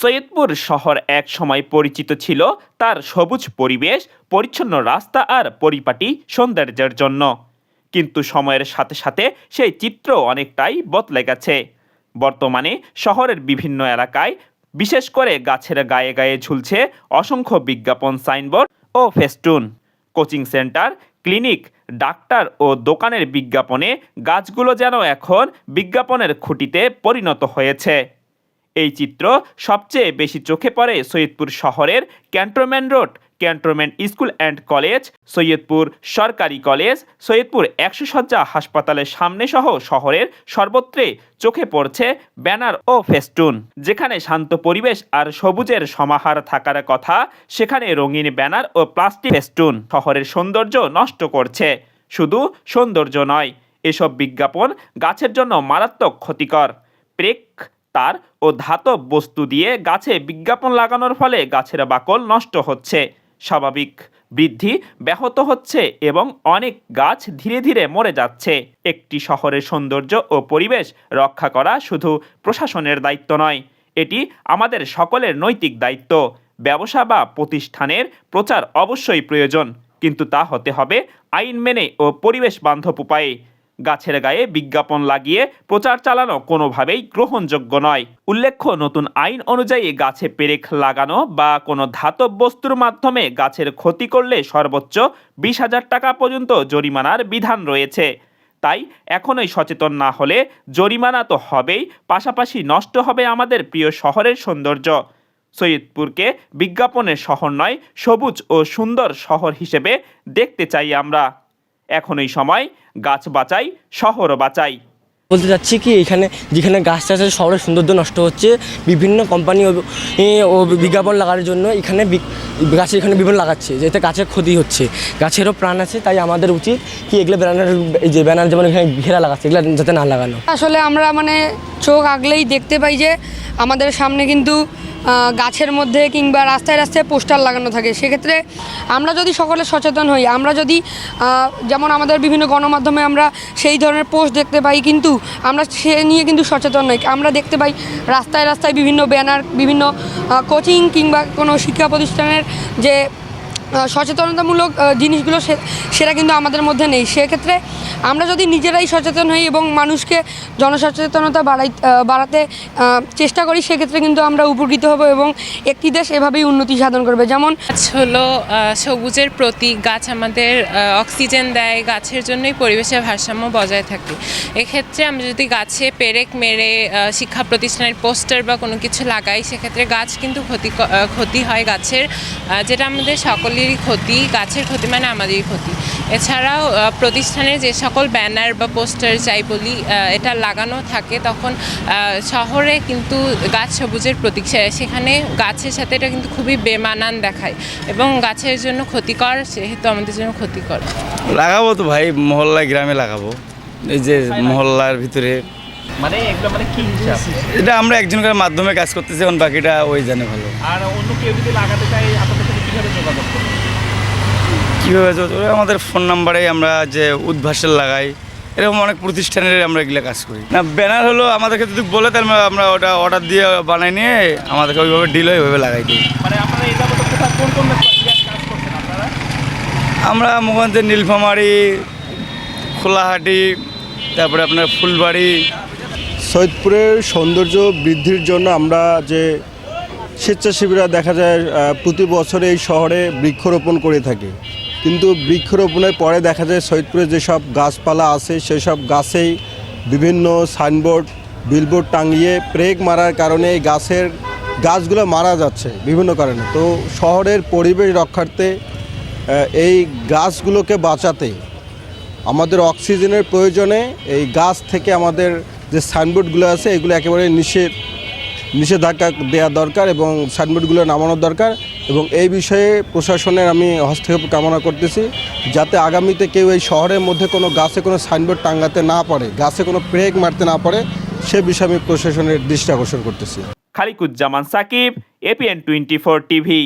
সৈয়দপুর শহর এক সময় পরিচিত ছিল তার সবুজ পরিবেশ, পরিচ্ছন্ন রাস্তা আর পরিপাটি সৌন্দর্যের জন্য। কিন্তু সময়ের সাথে সাথে সেই চিত্র অনেকটাই বদলে গেছে। বর্তমানে শহরের বিভিন্ন এলাকায়, বিশেষ করে গাছের গায়ে গায়ে ঝুলছে অসংখ্য বিজ্ঞাপন সাইনবোর্ড ও festoon. Coaching centre, clinic, doctor ও দোকানের বিজ্ঞাপনে গাছগুলো যেন এখন বিজ্ঞাপনের খুঁটিতে পরিণত হয়েছে। এই চিত্র সবচেয়ে বেশি চোখে পড়ে সৈয়দপুর শহরের cantonment road, cantonment school and college, Saidpur সরকারি কলেজ, সৈয়দপুর একশো সজ্জা হাসপাতালের সামনে সহ শহরের সর্বত্রে চোখে পড়ছে ব্যানার ও ফেস্টুন। যেখানে শান্ত পরিবেশ আর সবুজের সমাহার থাকার কথা, সেখানে রঙিন ব্যানার ও প্লাস্টিক ফেস্টুন শহরের সৌন্দর্য নষ্ট করছে। শুধু সৌন্দর্য নয়, এসব বিজ্ঞাপন গাছের জন্য মারাত্মক ক্ষতিকর। প্রেক তার ও ধাতব বস্তু দিয়ে গাছে বিজ্ঞাপন লাগানোর ফলে গাছের বাকল নষ্ট হচ্ছে। স্বাভাবিক বৃদ্ধি ব্যাহত হচ্ছে এবং অনেক গাছ ধীরে ধীরে মরে যাচ্ছে। একটি শহরের সৌন্দর্য ও পরিবেশ রক্ষা করা শুধু প্রশাসনের দায়িত্ব নয়, এটি আমাদের সকলের নৈতিক দায়িত্ব। ব্যবসা বা প্রতিষ্ঠানের প্রচার অবশ্যই প্রয়োজন, কিন্তু তা হতে হবে আইন মেনে ও পরিবেশ বান্ধব উপায়ে। গাছের গায়ে বিজ্ঞাপন লাগিয়ে প্রচার চালানো কোনোভাবেই গ্রহণযোগ্য নয়। উল্লেখ্য, নতুন আইন অনুযায়ী গাছে পেরেক লাগানো বা কোনো ধাতব বস্তুর মাধ্যমে গাছের ক্ষতি করলে সর্বোচ্চ বিশ হাজার টাকা পর্যন্ত জরিমানার বিধান রয়েছে। তাই এখনই সচেতন না হলে জরিমানা তো হবেই, পাশাপাশি নষ্ট হবে আমাদের প্রিয় শহরের সৌন্দর্য। সৈয়দপুরকে বিজ্ঞাপনের শহর নয়, সবুজ ও সুন্দর শহর হিসেবে দেখতে চাই আমরা। এখনই সময় গাছ বাঁচাই শহর বাঁচাই। বলতে চাচ্ছি কি এখানে যেখানে গাছ চাষের শহরের সৌন্দর্য নষ্ট হচ্ছে। বিভিন্ন কোম্পানি ও বিজ্ঞাপন লাগার জন্য এখানে বি- গাছ এখানে বিভিন্ন লাগাচ্ছে যেতে গাছের ক্ষতি হচ্ছে। গাছেরও প্রাণ আছে তাই আমাদের উচিত কি এগুলো ব্যানার এই যে ব্যানার যেমন এখানে ঘেরা লাগাচ্ছে এগুলো যাতে না লাগানো। আসলে আমরা মানে চোখ আগলেই দেখতে পাই যে আমাদের সামনে কিন্তু গাছের মধ্যে কিংবা রাস্তায় রাস্তায় পোস্টার লাগানো থাকে। সেক্ষেত্রে আমরা যদি সকলে সচেতন হই, আমরা যদি যেমন আমাদের বিভিন্ন গণমাধ্যমে আমরা সেই ধরনের পোস্ট দেখতে পাই, কিন্তু আমরা সে নিয়ে কিন্তু সচেতন নই। আমরা দেখতে পাই রাস্তায় রাস্তায় বিভিন্ন ব্যানার, বিভিন্ন কোচিং কিংবা কোনো শিক্ষা প্রতিষ্ঠানের যে সচেতনতামূলক জিনিসগুলো সেটা কিন্তু আমাদের মধ্যে নেই। সেক্ষেত্রে আমরা যদি নিজেরাই সচেতন হই এবং মানুষকে জনসচেতনতা বাড়াই বাড়াতে চেষ্টা করি, সেক্ষেত্রে কিন্তু আমরা উপকৃত হব এবং একটি দেশ এভাবেই উন্নতি সাধন করবে। যেমন গাছ হলো সবুজের প্রতীক। গাছ আমাদের অক্সিজেন দেয়। গাছের জন্যই পরিবেশের ভারসাম্য বজায় থাকে। এক্ষেত্রে আমরা যদি গাছে পেরেক মেরে শিক্ষা প্রতিষ্ঠানের পোস্টার বা কোনো কিছু লাগাই, সেক্ষেত্রে গাছ কিন্তু ক্ষতি ক্ষতি হয় গাছের যেটা আমাদের সকলেরই ক্ষতি গাছের ক্ষতি মানে আমাদেরই ক্ষতি। এছাড়াও প্রতিষ্ঠানের যে সকল ব্যানার বা পোস্টার যাই বলি এটা লাগানো থাকে তখন শহরে কিন্তু গাছ সবুজের প্রতীক। সেখানে গাছের সাথে এটা কিন্তু খুবই বেমানান দেখায় এবং গাছের জন্য ক্ষতিকর সেহেতু আমাদের জন্য ক্ষতিকর। লাগাবো তো ভাই মহল্লায় গ্রামে লাগাবো। এই যে মহল্লার ভিতরে। মানে এগুলো মানে কি হিসাব? এটা আমরা একজনকার মাধ্যমে কাজ করতেছি এখন বাকিটা ওই জানে ভালো। আর অন্য কেউ যদি লাগাতে চাই আপনাদের কীভাবে যোগাযোগ করবে? কীভাবে তো আমাদের ফোন নাম্বারে আমরা যে উদ্ভাসের লাগাই এরকম অনেক প্রতিষ্ঠানের আমরা এগুলো কাজ করি। না ব্যানার হলো আমাদেরকে যদি বলে তাহলে আমরা ওটা অর্ডার দিয়ে বানাই নিয়ে আমাদেরকে ওইভাবে ডিল হয় ওইভাবে লাগাই দিই। মানে আমরা মোহনদের নীলফামারি খোলাহাটি তারপরে আপনার ফুলবাড়ি। সৈয়দপুরের সৌন্দর্য বৃদ্ধির জন্য আমরা যে স্বেচ্ছাসেবীরা দেখা যায় প্রতি বছর এই শহরে বৃক্ষরোপণ করে থাকে। কিন্তু বৃক্ষরোপণের পরে দেখা যায়, সৈয়দপুরে যেসব গাছপালা আছে, সেসব গাছেই বিভিন্ন সাইনবোর্ড, বিলবোর্ড টাঙিয়ে প্রেগ মারার কারণে এই গাছের গাছগুলো মারা যাচ্ছে বিভিন্ন কারণে। তো শহরের পরিবেশ রক্ষার্থে এই গাছগুলোকে বাঁচাতে আমাদের অক্সিজেনের প্রয়োজনে এই গাছ থেকে আমাদের যে সাইনবোর্ডগুলো আছে, এগুলো একেবারে নিষেধ। নিষেধাজ্ঞা দেওয়া দরকার এবং সাইনবোর্ডগুলো নামানোর দরকার এবং এই বিষয়ে প্রশাসনের আমি হস্তক্ষেপ কামনা করতেছি যাতে আগামীতে কেউ এই শহরের মধ্যে কোনো গাছে কোনো সাইনবোর্ড টাঙ্গাতে না পারে, গাছে কোনো ব্রেক মারতে না পারে, সে বিষয়ে আমি প্রশাসনের দৃষ্টি আকর্ষণ করতেছি। Khaliquzzaman Sakib APN twenty four TV